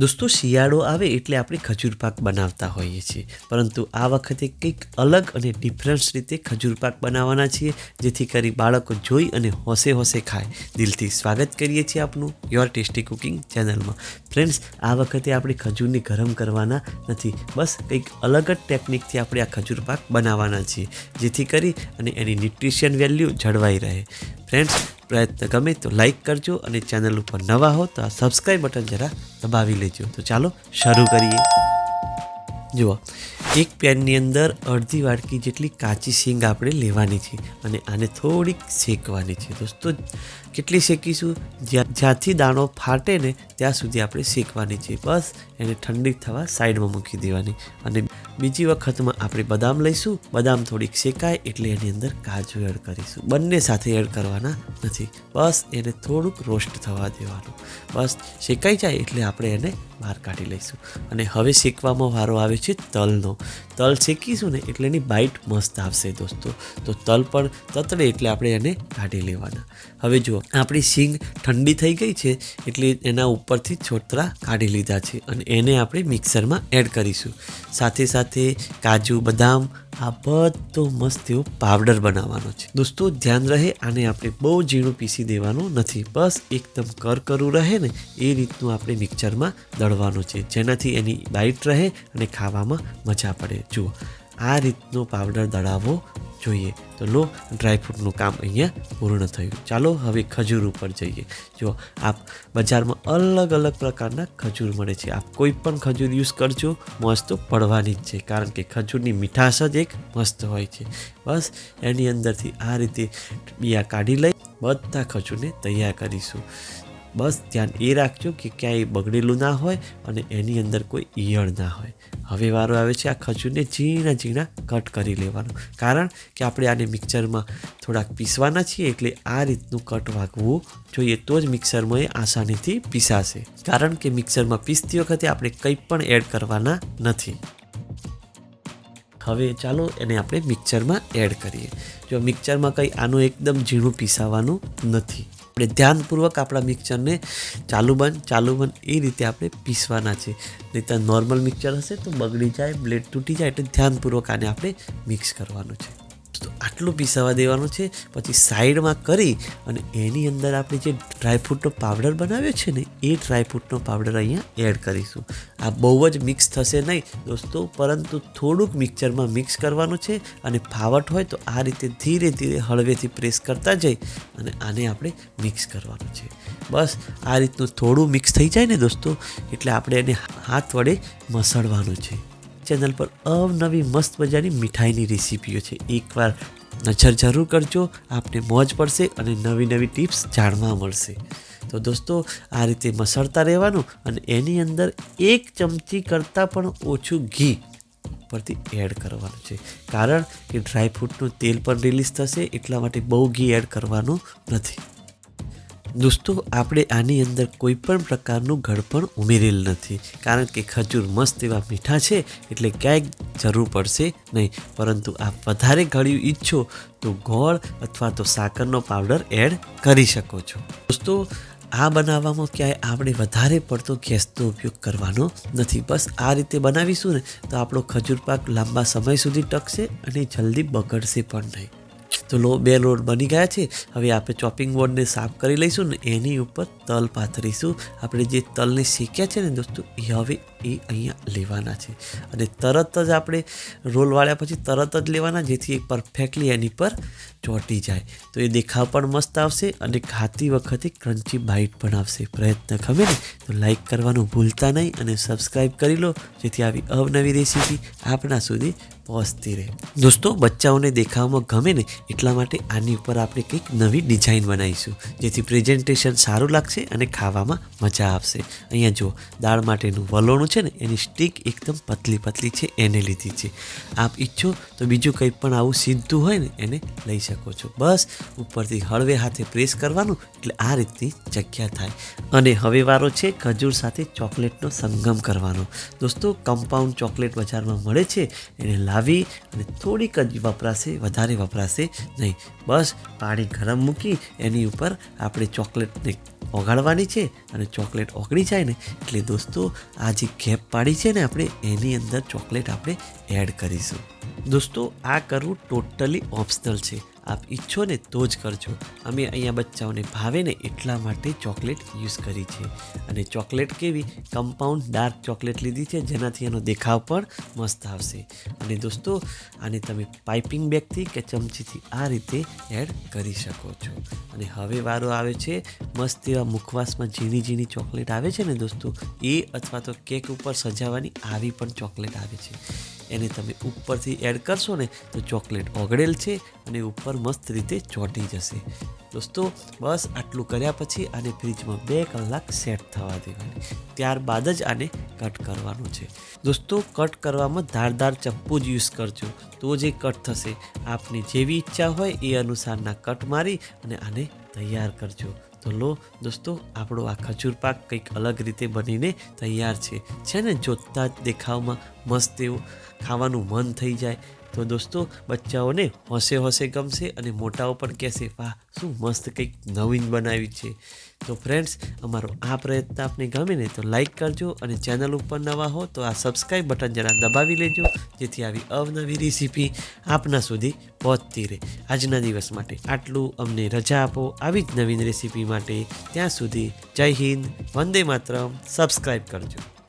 દોસ્તો, શિયાળો આવે એટલે આપણે ખજૂર પાક બનાવતા હોઈએ છીએ. પરંતુ આ વખતે કંઈક અલગ અને ડિફરન્સ રીતે ખજૂર પાક બનાવવાના છીએ, જેથી કરી બાળકો જોઈ અને હોશે હોશે ખાય. દિલથી સ્વાગત કરીએ છીએ આપનું યોર ટેસ્ટી કુકિંગ ચેનલમાં ફ્રેન્ડ્સ આ વખતે આપણે ખજૂરને ગરમ કરવાના નથી. બસ કંઈક અલગ જ ટેકનિકથી આપણે આ ખજૂર પાક બનાવવાના છીએ, જેથી કરી અને એની ન્યુટ્રિશન વેલ્યુ જળવાઈ રહે. ફ્રેન્ડ્સ પ્રયત્ન ગમે તો લાઈક કરજો અને ચેનલ ઉપર નવા હો તો આ સબસ્ક્રાઈબ બટન જરા દબાવી લેજો. તો ચાલો શરૂ કરીએ. જુઓ, એક પેનની અંદર અડધી વાટકી જેટલી કાચી સિંગ આપણે લેવાની છે અને આને થોડીક શેકવાની છે. દોસ્તો, કેટલી શેકીશું? જ્યાં, જ્યાંથી દાણો ફાટે ને ત્યાં સુધી આપણે શેકવાની છે. બસ, એને ઠંડી થવા સાઈડમાં મૂકી દેવાની. અને બીજી વખતમાં આપણે બદામ લઈશું. બદામ થોડીક શેકાય એટલે એની અંદર કાજુ એડ કરીશું. બંને સાથે એડ કરવાના નથી. બસ એને થોડુંક રોસ્ટ થવા દેવાનું. બસ શેકાઈ જાય એટલે આપણે એને બહાર કાઢી લઈશું. અને હવે શેકવામાં વારો આવે છે તલનો. તલ શેકીશું ને એટલે એની બાઇટ મસ્ત આવશે દોસ્તો. તો તલ પણ તતડે એટલે આપણે એને કાઢી લેવાના. હવે જુઓ, આપણી શીંગ ઠંડી થઈ ગઈ છે એટલે એના ઉપરથી છોતરા કાઢી લીધા છે અને એને આપણે મિક્સરમાં એડ કરીશું. સાથે સાથે કાજુ, બદામ, આ બધો મસ્ત એવો પાવડર બનાવવાનો છે. દોસ્તો, ધ્યાન રહે આને આપણે બહુ ઝીણું પીસી દેવાનું નથી. બસ એકદમ કરકરું રહે ને એ રીતનું આપણે મિક્સરમાં દળવાનું છે. જેનાથી એની ડાઇટ રહે અને ખાવામાં મજા પડે. જુઓ, આ રીતનો પાવડર દળાવવો જોઈએ. તો લો ડ્રાયફ્રૂટનું કામ અહીંયા પૂર્ણ થયું. ચાલો, હવે ખજૂર ઉપર જઈએ. જો આપ બજારમાં અલગ અલગ પ્રકારના ખજૂર મળે છે. આપ કોઈ પણ ખજૂર યુઝ કરજો. મસ્ત પડવાની જ છે, કારણ કે ખજૂરની મીઠાશ જ એક મસ્ત હોય છે. બસ, એની અંદરથી આ રીતે બિયા કાઢી લઈ બધા ખજૂરને તૈયાર કરીશું. બસ ધ્યાન એ રાખજો કે ક્યાંય બગડેલું ના હોય અને એની અંદર કોઈ ઈયળ ના હોય. હવે વારો આવે છે આ ખજૂરને ઝીણા ઝીણા કટ કરી લેવાનું. કારણ કે આપણે આને મિક્સરમાં થોડાક પીસવાના છીએ એટલે આ રીતનું કટ વાગવું જોઈએ તો જ મિક્સરમાં એ આસાનીથી પીસાશે. કારણ કે મિક્સરમાં પીસતી વખતે આપણે કંઈ પણ એડ કરવાના નથી. હવે ચાલો એને આપણે મિક્સરમાં એડ કરીએ. જો મિક્સરમાં કંઈ આનું એકદમ ઝીણું પીસાવાનું નથી. આપણે ધ્યાનપૂર્વક આપણા મિક્સરને ચાલુ બંધ ચાલુ બંધ એ રીતે આપણે પીસવાના છે. નહીં તો નોર્મલ મિક્સર હશે તો બગડી જાય, બ્લેડ તૂટી જાય એટલે ધ્યાનપૂર્વક આને આપણે મિક્સ કરવાનું છે. તો આટલું પીસાવા દેવાનું છે. પછી સાઈડમાં કરી અને એની અંદર આપણે જે ડ્રાયફ્રૂટનો પાવડર બનાવ્યો છે ને, એ ડ્રાયફ્રૂટનો પાવડર અહીંયા એડ કરીશું. આ બહુ જ મિક્સ થશે નહીં, દોસ્તો, પરંતુ થોડુંક મિક્સરમાં મિક્સ કરવાનું છે અને ફાવટ હોય તો આ રીતે ધીરે ધીરે હળવેથી પ્રેસ કરતા જઈ અને આને આપણે મિક્સ કરવાનું છે. બસ, આ રીતનું થોડું મિક્સ થઈ જાય ને દોસ્તો, એટલે આપણે એને હાથ વડે મસળવાનું છે. ચેનલ પર અવનવી મસ્ત મજાની મીઠાઈની રેસીપીઓ છે. એકવાર નજર જરૂર કરજો, આપને મોજ પડશે અને નવી નવી ટિપ્સ જાણવા મળશે. તો દોસ્તો, આ રીતે મસળતા રહેવાનું અને એની અંદર એક ચમચી કરતાં પણ ઓછું ઘી પરથી એડ કરવાનું છે. કારણ કે ડ્રાયફ્રૂટનું તેલ પણ રિલીઝ થશે, એટલા માટે બહુ ઘી એડ કરવાનું નથી. દોસ્તો, આપણે આની અંદર કોઈ પણ પ્રકારનું ગળપણ ઉમેરેલ નથી. કારણ કે ખજૂર મસ્ત એવા મીઠા છે, એટલે ક્યાંય જરૂર પડશે નહીં. પરંતુ આપ વધારે ગળ્યું ઈચ્છો તો ગોળ અથવા તો સાકરનો પાવડર એડ કરી શકો છો. દોસ્તો, આ બનાવવામાં ક્યાંય આપણે વધારે પડતો ગેસનો ઉપયોગ કરવાનો નથી. બસ આ રીતે બનાવીશું ને, તો આપણો ખજૂર પાક લાંબા સમય સુધી ટકશે અને જલ્દી બગડશે પણ નહીં. તો લો બે લોટ બની ગયા છે. હવે આપણે ચોપિંગ બોર્ડને સાફ કરી લઈશું ને એની ઉપર તલ પાથરીશું. આપણે જે તલને શેક્યા છે ને દોસ્તો, એ હવે એ અહીંયા લેવાના છે. અને તરત જ આપણે રોલ વાળ્યા પછી તરત જ લેવાના, જેથી એ પરફેક્ટલી એની પર ચોંટી જાય. તો એ દેખાવ પણ મસ્ત આવશે અને ખાતી વખતે ક્રન્ચી બાઇટ પણ આવશે. પ્રયત્ન ગમે ને તો લાઈક કરવાનું ભૂલતા નહીં અને સબસ્ક્રાઈબ કરી લો, જેથી આવી અવનવી રેસીપી આપણા સુધી પહોંચતી રહે. દોસ્તો, બચ્ચાઓને દેખાવમાં ગમે ને એટલા માટે આની ઉપર આપણે કંઈક નવી ડિઝાઇન બનાવીશું, જેથી પ્રેઝન્ટેશન સારું લાગશે અને ખાવામાં મજા આવશે. અહીંયા જુઓ દાળ માટેનું વલોણું છે ને, એની સ્ટીક એકદમ પતલી પતલી છે, એને લીધી છે. આપ ઈચ્છો તો બીજું કંઈ પણ આવું સીધું હોય ને, એને લઈ શકો છો. બસ, ઉપરથી હળવે હાથે પ્રેસ કરવાનું, એટલે આ રીતની જગ્યા થાય. અને હવે વારો છે, ખજૂર સાથે ચોકલેટનો સંગમ કરવાનો. દોસ્તો કમ્પાઉન્ડ ચોકલેટ બજારમાં મળે છે, એને લાવી અને થોડીક જ વપરાશે, વધારે વપરાશે નહીં. બસ, પાણી ગરમ મૂકી, એની ઉપર આપણે ચોકલેટને ઓગાળવાની છે અને ચોકલેટ ઓગળી જાય ને એટલે દોસ્તો, આ જે ગેપ પાડી છે ને આપણે, એની અંદર ચોકલેટ આપણે એડ કરીશું. દોસ્તો, આ કરવું ટોટલી ઓપ્શનલ છે. આપ ઈચ્છો ને તો જ કરજો. અમે અહીંયા બચ્ચાઓને ભાવે ને એટલા માટે ચોકલેટ યુઝ કરી છે. અને ચોકલેટ કેવી? કમ્પાઉન્ડ ડાર્ક ચોકલેટ લીધી છે, જેનાથી એનો દેખાવ પણ મસ્ત આવશે. અને દોસ્તો, આને તમે પાઇપિંગ બેગથી કે ચમચીથી આ રીતે એડ કરી શકો છો. અને હવે વારો આવે છે, મસ્ત એવા મુખવાસમાં ઝીણી ઝીણી ચોકલેટ આવે છે ને દોસ્તો, એ અથવા તો કેક ઉપર સજાવવાની આવી પણ ચોકલેટ આવે છે. એને તમે ઉપરથી એડ કરશો ને તો ચોકલેટ ઓગળેલ છે અને ઉપર મસ્ત રીતે ચોંટી જશે. દોસ્તો, બસ આટલું કર્યા પછી આને ફ્રીજમાં બે કલાક સેટ થવા દેવાની. ત્યારબાદ જ આને કટ કરવાનું છે. દોસ્તો કટ કરવામાં ધારદાર ચપ્પુ જ યુઝ કરજો. તો જે કટ થશે. આપની જેવી ઈચ્છા હોય એ અનુસારના કટ મારી અને આને તૈયાર કરજો. તો લો દોસ્તો, આપણો આ ખજૂર પાક કંઈક અલગ રીતે બનીને તૈયાર છે. છે ને, જોતા જ દેખાવમાં મસ્ત એવું ખાવાનું મન થઈ જાય. તો દોસ્તો, બચ્ચાઓને હોંશે હોંશે ગમશે અને મોટાઓ પણ કહેશે, વાહ, શું મસ્ત કંઈક નવીન બનાવ્યું છે. તો ફ્રેન્ડ્સ અમારો આ પ્રયત્ન આપને ગમે ને તો લાઈક કરજો અને ચેનલ ઉપર નવા હો તો આ સબસ્ક્રાઈબ બટન જરા દબાવી લેજો, જેથી આવી અવનવી રેસીપી આપના સુધી પહોંચતી રહે. આજના દિવસ માટે આટલું. અમને રજા આપો આવી જ નવીન રેસીપી માટે. ત્યાં સુધી જય હિન્દ, વંદે માતરમ. સબસ્ક્રાઈબ કરજો.